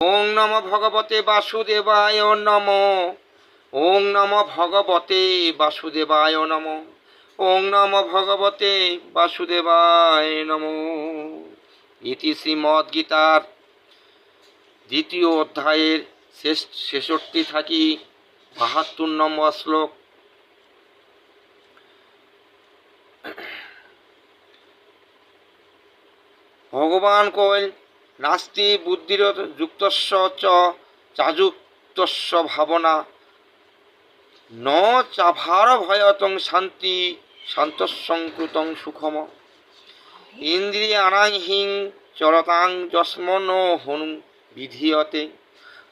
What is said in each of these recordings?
ওং নম ভগবতে বাসুদেবায় নম। ওং নম ভগবতে বাসুদেবায় নম। ওং নম ভগবতে বাসুদেবায় নম। ইতি শ্রীমদ্গীতার দ্বিতীয় অধ্যায়ের শেষ ছেষট্টি থাকি বাহাত্তর নম্বর শ্লোক। ভগবান কইল নাস্তি বুদ্ধির যুক্তস্য চ চাযুক্তস্য ভাবনা। ন চাভার ভয়তং শান্তি শান্তসংকৃতং সুখম। ইন্দ্রিয়াণাং হিং চরতাং যস্মন হনু বিধীয়তে।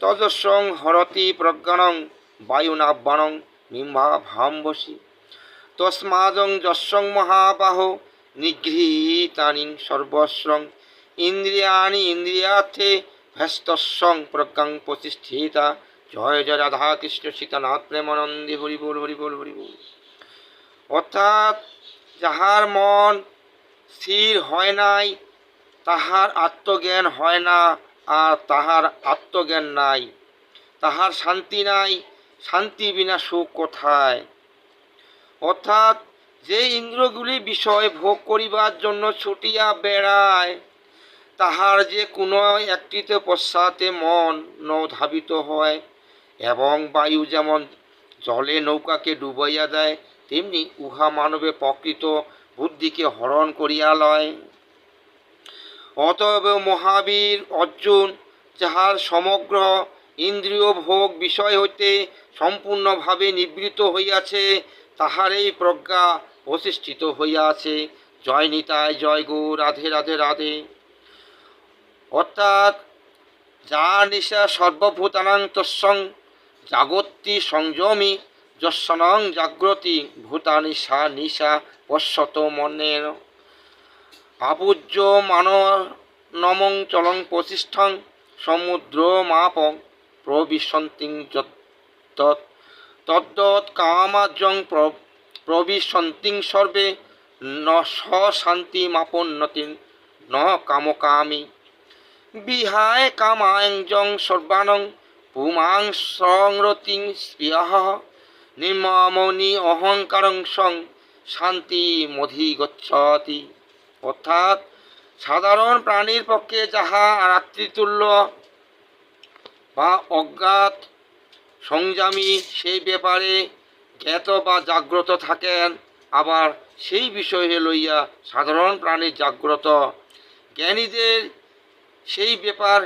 তজস্বং হরতি প্রজ্ঞানং বায়ুনাব্বাণং নিম্বা ভাম্বসি তস্মাদং যস্যং মহাবাহ নিগৃহীতানি সর্বস্রং। ইন্দ্রিয়াণি ইন্দ্রিয়ার্থে ভ্যস্তস্বং প্রজ্ঞাং প্রতিষ্ঠিতা জয় জয় রাধা কৃষ্ণ সীতানাথ প্রেমানন্দে হরি বল হরি বল হরি বল। অর্থাৎ যাহার মন স্থির হয় নাই, তাহার আত্মজ্ঞান হয় না, আর তাহার আত্মজ্ঞান নাই। তাহার শান্তি নাই, শান্তি বিনা সুখ কোথায়? অর্থাৎ যে ইন্দ্রগুলি বিষয় ভোগ করিবার জন্য ছুটিয়া বেড়ায় তাহার যে কোনো একটিতে পশ্চাতে মন নধাবিত হয় এবং বায়ু যেমন জলে নৌকাকে ডুবাইয়া দেয়, তেমনি উহা মানবে প্রকৃত বুদ্ধিকে হরণ করিয়া লয়। অতএব মহাবীর অর্জুন, যাহার সমগ্র ইন্দ্রিয় ভোগ বিষয় হইতে সম্পূর্ণভাবে নিবৃত হইয়াছে, তাহারই প্রজ্ঞা প্রতিষ্ঠিত হইয়াছে। জয় নিতায় জয় গো, রাধে রাধে রাধে। অর্থাৎ যা নিশা সর্বভূতানাং জাগত্তি সংযমী যস্যনং জাগ্রতি ভূতানি সা নিশা পশ্যত মনের আপুজ্য মাননমং চলং প্রতিষ্ঠং সমুদ্র মাপং প্রবিশন্তিং তদ্দৎ কামাজং প্রবিশন্তিং সর্বে ন শান্তি মাপোন্নতি ন কামকামি। বিহায় কামায়ং সর্বাণং পুমাং সংরতিং স্পৃহ নির্মমনি অহংকারং সং শান্তি মধি গচ্ছতি। অর্থাৎ সাধারণ প্রাণীর পক্ষে যাহা রাত্রিতুল্য বা অজ্ঞাত সংযমী, সেই ব্যাপারে জ্ঞাত বা জাগ্রত থাকেন। আবার সেই বিষয়ে লইয়া সাধারণ প্রাণীর জাগ্রত। জ্ঞানীদের সেই ব্যাপার